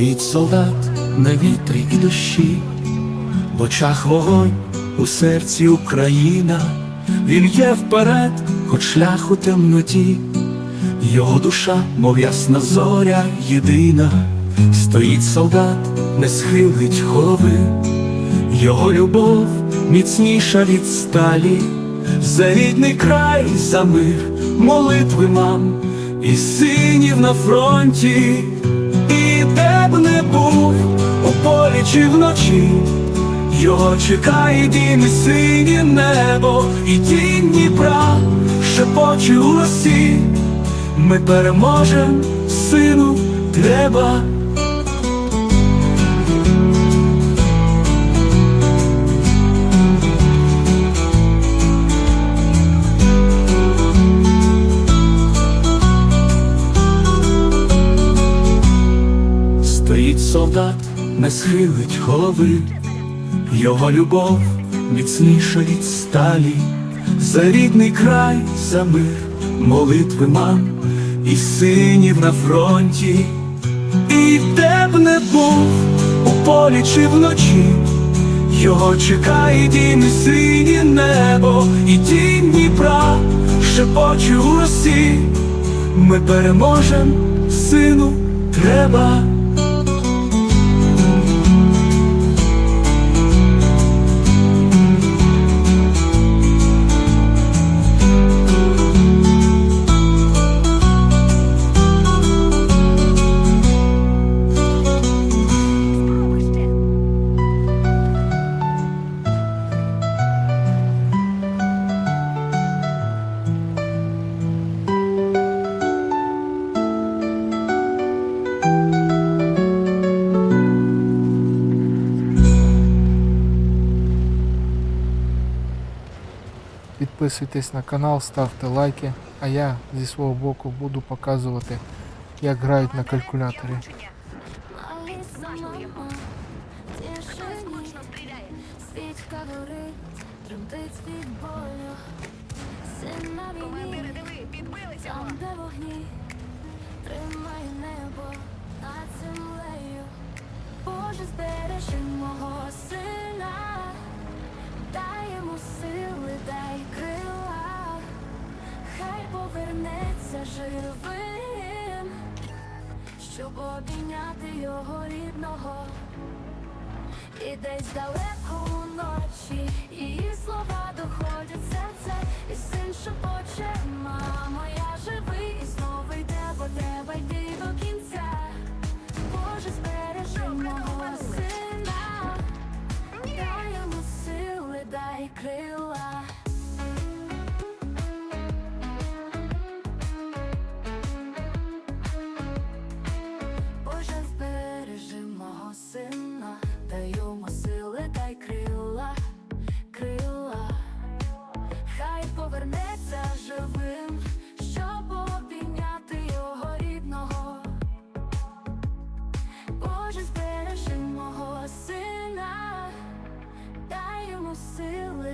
Стоїть солдат на вітрі і дощі, в очах вогонь, у серці Україна, він є вперед, хоч шлях у темноті, його душа, мов ясна зоря єдина, стоїть солдат, не схилить голови, його любов міцніша від сталі, за рідний край, за мир, молитви мам. І синів на фронті. Де б не був у полі чи вночі, його чекає дім і синє небо, і тінь Дніпра шепоче у росі. Ми переможем, сину, треба. Солдат, не схилить голови, його любов міцніша від сталі, за рідний край, за мир, молитви мам і синів на фронті, і де б не був у полі чи вночі, його чекає дім і синє небо, і тінь Дніпра шепоче у росі. Ми переможем, сину, треба. Підписуйтесь на канал, ставте лайки, а я зі свого боку буду показувати, як грають на калькуляторі. Син на війні, там де вогні, тримай небо живим, щоб обійняти його рідного. І десь далеко уночі її слова доходять серце, і син шепоче,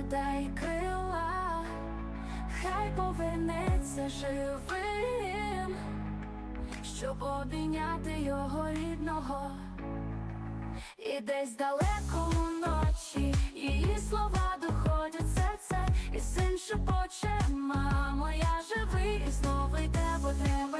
дай крила, хай повернеться живим щоб обійняти його рідного. І десь далеко уночі її слова доходять серце, і син шепоче, мамо, я живий, і знову йде, бо треба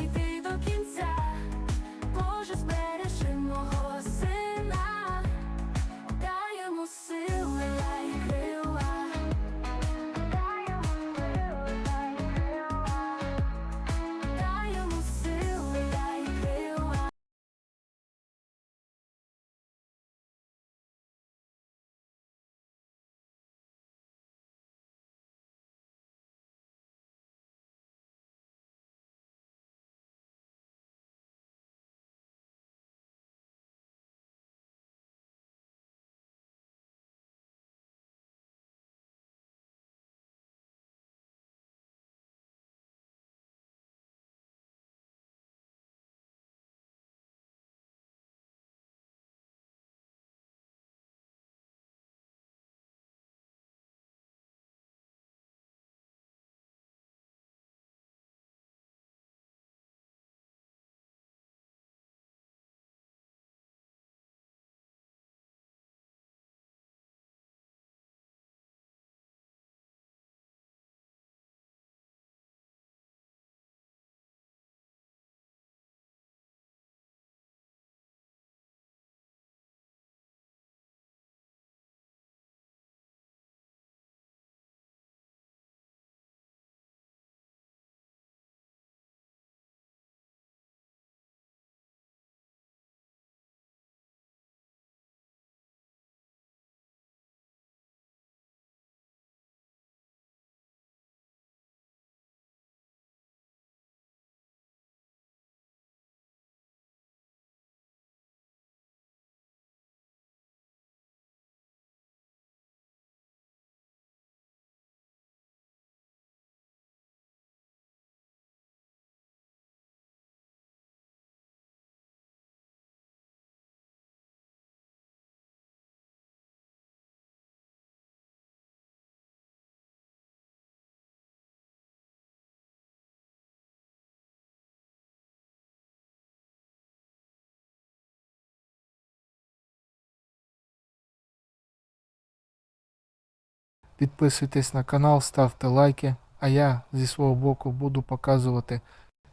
Підписуйтесь на канал, ставте лайки, а я зі свого боку буду показувати,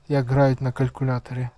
як грають на калькуляторі.